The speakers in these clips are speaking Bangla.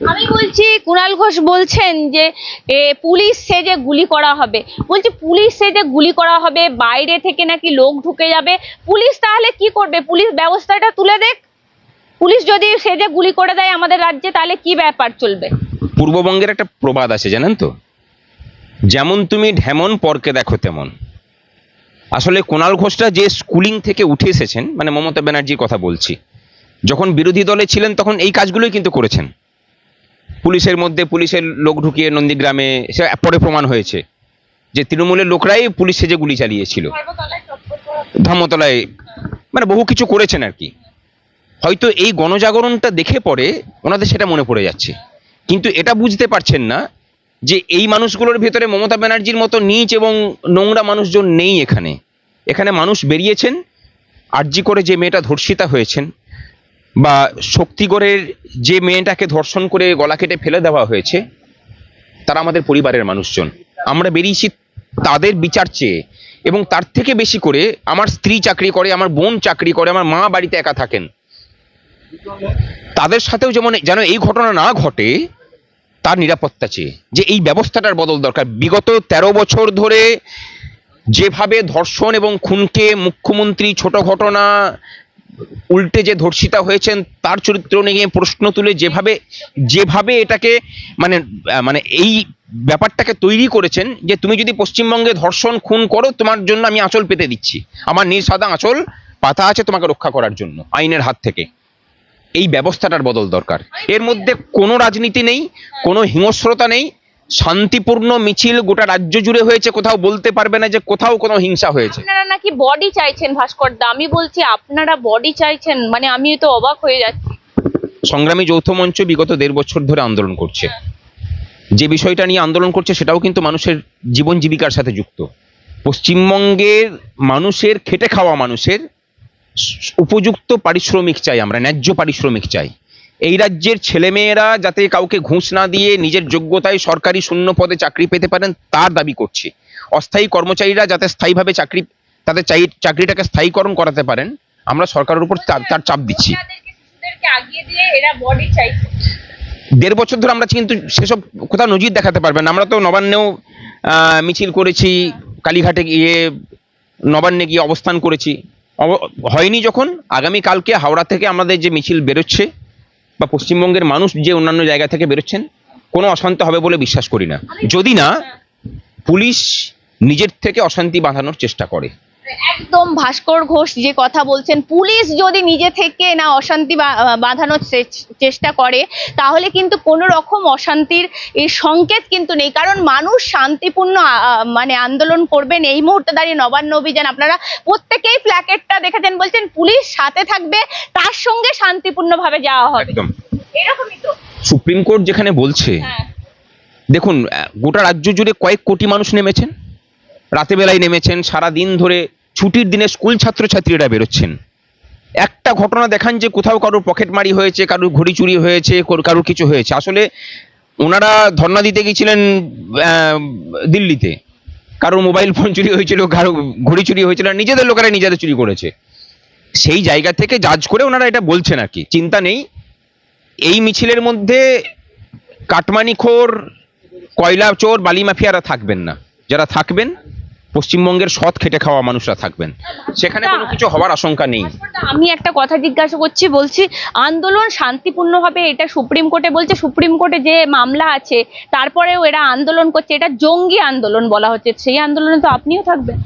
আমি বলছি, কুণাল ঘোষ বলছেন যে পুলিশ সেজে গুলি করা হবে। বলছি, পুলিশ সেজে গুলি করা হবে, বাইরে থেকে নাকি লোক ঢুকে যাবে। পুলিশ তাহলে কি করবে? পুলিশ ব্যবস্থাটা তুলে দেখ। পুলিশ যদি সেজে গুলি করে দেয় আমাদের রাজ্যে, তাহলে কি ব্যাপার চলবে? পূর্ববঙ্গের একটা প্রবাদ আছে, জানেন তো? যেমন তুমি ঢেমন, পরকে দেখো তেমন। আসলে কোনাল ঘোষটা যে স্কুলিং থেকে উঠে এসেছেন মানে মমতা ব্যানার্জির কথা বলছি, যখন বিরোধী দলে ছিলেন, তখন এই কাজগুলোই কিন্তু করেছেন। পুলিশের মধ্যে পুলিশের লোক ঢুকিয়ে নন্দীগ্রামে সে পরে প্রমাণ হয়েছে যে তৃণমূলের লোকরাই পুলিশ সেজে গুলি চালিয়েছিল। ধর্মতলায় মানে বহু কিছু করেছেন আর কি। হয়তো এই গণজাগরণটা দেখে পরে ওনাদের সেটা মনে পড়ে যাচ্ছে। কিন্তু এটা বুঝতে পারছেন না যে এই মানুষগুলোর ভেতরে মমতা ব্যানার্জির মতো নিচ এবং নোংরা মানুষজন নেই এখানে। এখানে মানুষ বেরিয়েছেন আর্জি করে যে মেয়েটা ধর্ষিতা হয়েছেন বা শক্তিগড়ের যে মেয়েটাকে ধর্ষণ করে গলা কেটে ফেলে দেওয়া হয়েছে, তারা আমাদের পরিবারের মানুষজন। আমরা বেরিয়েছি তাদের বিচার চেয়ে এবং তার থেকে বেশি করে আমার স্ত্রী চাকরি করে, আমার বোন চাকরি করে, আমার মা বাড়িতে একা থাকেন। তাদের সাথেও যেমন যেন এই ঘটনা না ঘটে, তার নিরাপত্তা চেয়ে। যে এই ব্যবস্থাটার বদল দরকার। বিগত ১৩ বছর ধরে যেভাবে ধর্ষণ এবং খুনকে মুখ্যমন্ত্রী, ছোট ঘটনা উল্টে যে ধর্ষিতা হয়েছেন, তার চরিত্র নিয়ে প্রশ্ন তুলে যেভাবে যেভাবে এটাকে মানে মানে এই ব্যাপারটাকে তৈরি করেছেন যে তুমি যদি পশ্চিমবঙ্গে ধর্ষণ, খুন করো, তোমার জন্য আমি আঁচল পেতে দিচ্ছি। আমার নীল সাদা আঁচল পাতা আছে তোমাকে রক্ষা করার জন্য, আইনের হাত থেকে। এই ব্যবস্থাটার বদল দরকার। এর মধ্যে কোনো রাজনীতি নেই, কোনো হিংস্রতা নেই শান্তিপূর্ণ মিছিল গোটা রাজ্য জুড়ে হয়েছে কোথাও বলতে পারবে না যে কোথাও কোনো হিংসা হয়েছে। আপনারা নাকি বডি চাইছেন ভাস্কর দা আমি বলছি আপনারা বডি চাইছেন মানে আমি তো অবাক হয়ে যাচ্ছি। সংগ্রামী যৌথ মঞ্চ বিগত দেড় বছর ধরে আন্দোলন করছে। যে বিষয়টা নিয়ে আন্দোলন করছে সেটাও কিন্তু মানুষের জীবন জীবিকার সাথে যুক্ত। পশ্চিমবঙ্গের মানুষের খেটে খাওয়া মানুষের উপযুক্ত পারিশ্রমিক চাই আমরা ন্যায্য পারিশ্রমিক চাই। এই রাজ্যের ছেলেমেয়েরা যাতে কাউকে ঘুষ না দিয়ে নিজের যোগ্যতায় সরকারি শূন্য পদে চাকরি পেতে পারেন তার দাবি করছি। অস্থায়ী কর্মচারীরা যাতে স্থায়ীভাবে চাকরি তাদের চাই চাকরিটাকে স্থায়ীকরণ করাতে পারেন আমরা সরকারের উপর তার চাপ দিচ্ছি। দেড় বছর ধরে আমরা কিন্তু সেসব কোথাও নজির দেখাতে পারবেন। আমরা তো নবান্নেও আহ, মিছিল করেছি কালীঘাটে গিয়ে নবান্নে গিয়ে অবস্থান করেছি। হয়নি যখন আগামী কালকে হাওড়া থেকে আমাদের যে মিছিল বেরোচ্ছে বা পশ্চিমবঙ্গের মানুষ যে অন্যান্য জায়গা থেকে বেরোচ্ছেন, কোনো অশান্ত হবে বলে বিশ্বাস করি না। যদি না, পুলিশ নিজের থেকে অশান্তি বাঁধানোর চেষ্টা করে। একদম ভাস্কর ঘোষ যে কথা বলছেন পুলিশ যদি নিজে থেকে না অশান্তি বা- বাঁধানোর চেষ্টা করে তাহলে কিন্তু কোনো রকম অশান্তির সংকেত কিন্তু নেই। কারণ মানুষ শান্তিপূর্ণ মানে আন্দোলন করবেন এই মুহূর্তে দাঁড়িয়ে নবান্ন অভিযান। আপনারা প্রত্যেকেই প্ল্যাকেটটা দেখেছেন বলছেন পুলিশ সাথে থাকবে তার সঙ্গে শান্তিপূর্ণভাবে যাওয়া হবে। একদম। এরকমই তো। সুপ্রিম কোর্ট যেখানে বলছে হ্যাঁ। দেখুন গোটা রাজ্য জুড়ে কয়েক কোটি মানুষ নেমেছেন রাতে বেলায় নেমেছেন সারা দিন ধরে ছুটির দিনে স্কুল ছাত্রছাত্রীরা বেরোচ্ছেন। একটা ঘটনা দেখান যে কোথাও কারোর পকেট মারি হয়েছে, কারোর ঘড়ি চুরি হয়েছে কোর- কারোর কিছু হয়েছে। আসলে ওনারা ধর্না দিতে গিয়েছিলেন দিল্লিতে। কারোর মোবাইল ফোন চুরি হয়েছিল কারও ঘড়ি চুরি হয়েছিল নিজেদের লোকেরা নিজেদের চুরি করেছে। সেই জায়গা থেকে জাজ করে ওনারা এটা বলছেন আর কি। চিন্তা নেই। এই মিছিলের মধ্যে কাটমানিখোর কয়লা চোর বালি মাফিয়ারা থাকবেন না। যারা থাকবেন পশ্চিমবঙ্গের সৎ খেটে খাওয়া মানুষরা থাকবেন। সেখানে কোনো কিছু হওয়ার আশঙ্কা নেই। আমি একটা কথা জিজ্ঞাসা করছি বলছি আন্দোলন শান্তিপূর্ণভাবে এটা সুপ্রিম কোর্টে বলছে সুপ্রিম কোর্টে যে মামলা আছে তারপরেও এরা আন্দোলন করছে এটা জঙ্গি আন্দোলন বলা হচ্ছে সেই আন্দোলনে তো আপনিও থাকবেন।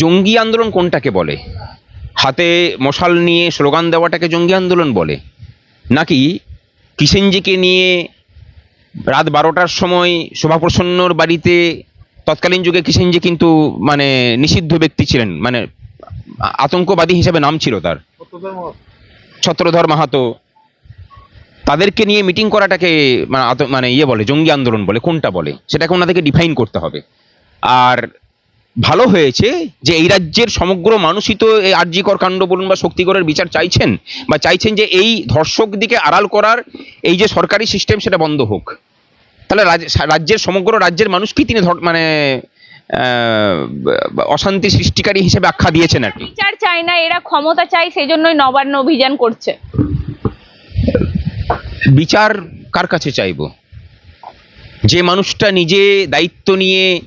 জঙ্গি আন্দোলন কোনটাকে বলে? হাতে মশাল নিয়ে স্লোগান দেওয়াটাকে জঙ্গি আন্দোলন বলে? নাকি কিষেনজিকে নিয়ে রাত বারোটার সময় শোভাপ্রসন্নর বাড়িতে তৎকালীন যুগে কিষেনজি কিন্তু মানে নিষিদ্ধ ব্যক্তি ছিলেন। মানে আতঙ্কবাদী হিসেবে নাম ছিল তার। ছত্রধর মাহাতো। তাদেরকে নিয়ে মিটিং করাটাকে মানে মানে ইয়ে বলে, জঙ্গি আন্দোলন বলে, কোনটা বলে, সেটাকে ওনাদেরকে ডিফাইন করতে হবে। আর ভালো হয়েছে যে এই রাজ্যের সমগ্র মানুষই তো এই আর্যিকর কাণ্ড বলুন বা শক্তিগড়ের বিচার চাইছেন, বা চাইছেন যে এই ধর্ষক দিকে আড়াল করার এই যে সরকারি সিস্টেম সেটা বন্ধ হোক। তাহলে রাজ- রাজ্যের সমগ্র রাজ্যের মানুষ কি তিনি মানে অশান্তি সৃষ্টিকারী হিসেবে আখ্যা দিয়েছেন আর কি? বিচার চায় না এরা ক্ষমতা চায় সেই জন্যই নবান্ন অভিযান করছে। বিচার কার কাছে চাইব? যে মানুষটা নিজে দায়িত্ব নিয়ে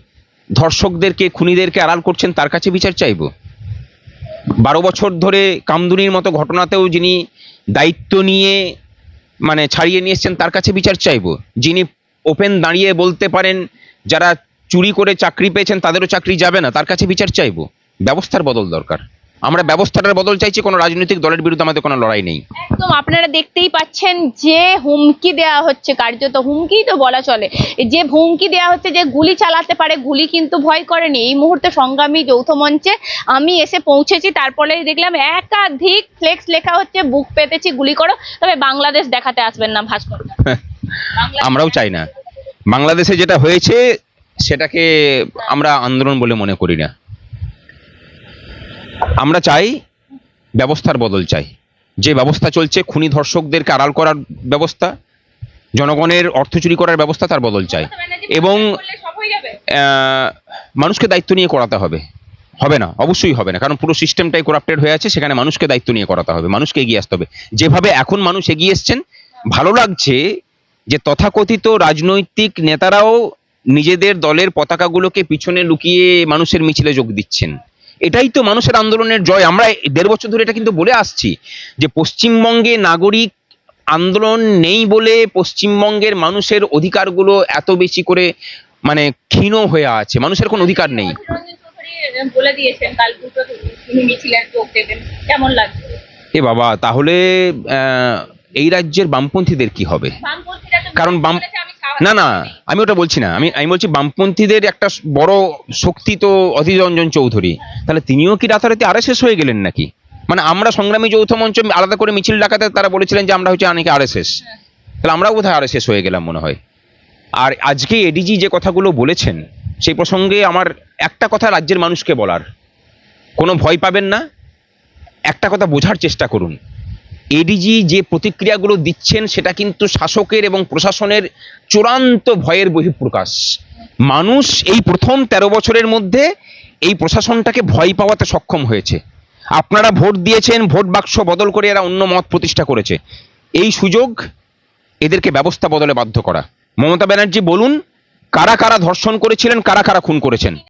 ধর্ষকদেরকে খুনিদেরকে আড়াল করছেন তার কাছে বিচার চাইব? বারো বছর ধরে কামদুনির মতো ঘটনাতেও যিনি দায়িত্ব নিয়ে মানে ছাড়িয়ে নিয়ে এসছেন তার কাছে বিচার চাইব? যিনি ওপেন দাঁড়িয়ে বলতে পারেন যারা চুরি করে চাকরি পেয়েছেন তাদেরও চাকরি যাবে না তার কাছে বিচার চাইব। ব্যবস্থার বদল দরকার। আমরা ব্যবস্থাটার বদল চাইছি কোনো রাজনৈতিক দলের বিরুদ্ধে আমাদের কোনো লড়াই নেই। একদম আপনারা দেখতেই পাচ্ছেন যে হুমকি দেওয়া হচ্ছে কার্যত। হুমকি তো বলা চলে। যে হুমকি দেওয়া হচ্ছে যে গুলি চালাতে পারে গুলি কিন্তু ভয় করেনি। এই মুহূর্তে সংগ্রামী যৌথ মঞ্চে আমি এসে পৌঁছেছি তারপরে দেখলাম একাধিক ফ্লেক্স লেখা হচ্ছে বুক পেতেছি গুলি করো। তবে বাংলাদেশ দেখাতে আসবেন না ভাস্কর আমরাও চাই না। বাংলাদেশে যেটা হয়েছে সেটাকে আমরা আন্দোলন বলে মনে করি না। আমরা চাই ব্যবস্থার বদল চাই। যে ব্যবস্থা চলছে খুনি ধর্ষকদেরকে আড়াল করার ব্যবস্থা জনগণের অর্থ চুরি করার ব্যবস্থা তার বদল চাই। এবং মানুষকে দায়িত্ব নিয়ে করাতে হবে। হবে না অবশ্যই হবে না। কারণ পুরো সিস্টেমটাই করাপ্টেড হয়ে আছে সেখানে মানুষকে দায়িত্ব নিয়ে করাতে হবে মানুষকে এগিয়ে আসতে হবে। যেভাবে এখন মানুষ এগিয়ে এসছেন ভালো লাগছে যে তথাকথিত রাজনৈতিক নেতারাও নিজেদের দলের পতাকাগুলোকে পিছনে লুকিয়ে মানুষের মিছিলে যোগ দিচ্ছেন। এটাই তো মানুষের আন্দোলনের জয়। আমরা দেড় বছর ধরে এটা কিন্তু বলে আসছি যে পশ্চিমবঙ্গে নাগরিক আন্দোলন নেই বলে পশ্চিমবঙ্গের মানুষের অধিকারগুলো এত বেশি করে মানে ক্ষীণ হয়ে আছে। মানুষের কোনো অধিকার নেই। বলে দিয়েছেন কাল তিনি মিছিলে যোগ দেবেন। কেমন লাগছে? এ বাবা তাহলে আহ, এই রাজ্যের বামপন্থীদের কি হবে? বামপন্থীরা তো কারণ বাম না না আমি ওটা বলছি না। আমি আমি বলছি বামপন্থীদের একটা বড় শক্তি তো অধীর রঞ্জন চৌধুরী। তাহলে তিনিও কি রাতারাতি আরএসএস হয়ে গেলেন নাকি? মানে আমরা সংগ্রামী যৌথ মঞ্চ আলাদা করে মিছিল ডাকাতে তারা বলেছিলেন যে আমরা হচ্ছে অনেকে আরএসএস। তাহলে আমরাও বোধহয় আরএসএস হয়ে গেলাম মনে হয়। আর আজকে এডিজি যে কথাগুলো বলেছেন সেই প্রসঙ্গে আমার একটা কথা রাজ্যের মানুষকে বলার। কোনো ভয় পাবেন না? একটা কথা বোঝার চেষ্টা করুন। এডিজি যে প্রতিক্রিয়াগুলো দিচ্ছেন, সেটা কিন্তু শাসকের এবং প্রশাসনের চূড়ান্ত ভয়ের বহিঃপ্রকাশ। মানুষ এই প্রথম তেরো বছরের মধ্যে এই প্রশাসনটাকে ভয় পাওয়াতে সক্ষম হয়েছে। আপনারা ভোট দিয়েছেন, ভোট বাক্স বদল করে এরা অন্য মত প্রতিষ্ঠা করেছে। এই সুযোগ এদেরকে ব্যবস্থা বদলে বাধ্য করা। মমতা ব্যানার্জি, বলুন, কারা কারা ধর্ষণ করেছিলেন, কারা কারা খুন করেছেন?